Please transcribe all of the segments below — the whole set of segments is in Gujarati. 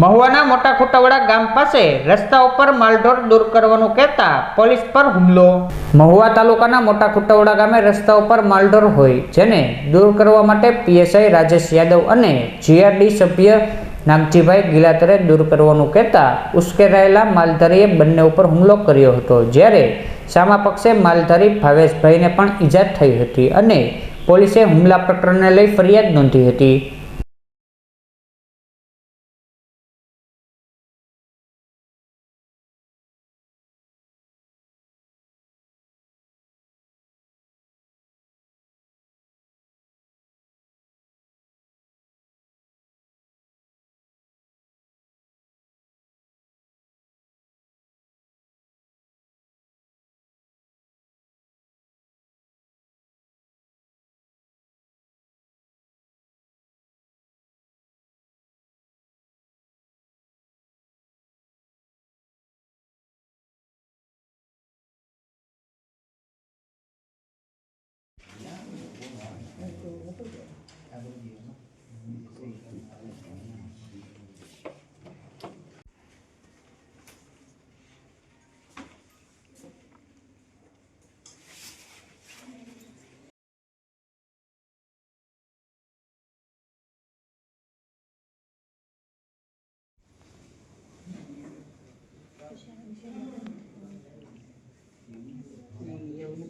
મહુવાના મોટા ખોટાવડા ગામ પાસે રસ્તા ઉપર માલઢોર દૂર કરવાનું કહેતા પોલીસ પર હુમલો. મહુવા તાલુકાના મોટા ખોટાવડા ગામે રસ્તા ઉપર માલઢોર હોય, જેને દૂર કરવા માટે પીએસઆઈ રાજેશ યાદવ અને જીઆરડી સભ્ય નાગજીભાઈ ગિલાતરે દૂર કરવાનું કહેતા ઉશ્કેરાયેલા માલધારીએ બંને ઉપર હુમલો કર્યો હતો, જ્યારે સામા પક્ષે માલધારી ભાવેશભાઈને પણ ઈજા થઈ હતી અને પોલીસે હુમલા પ્રકરણને લઈ ફરિયાદ નોંધી હતી.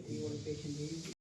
the old patient is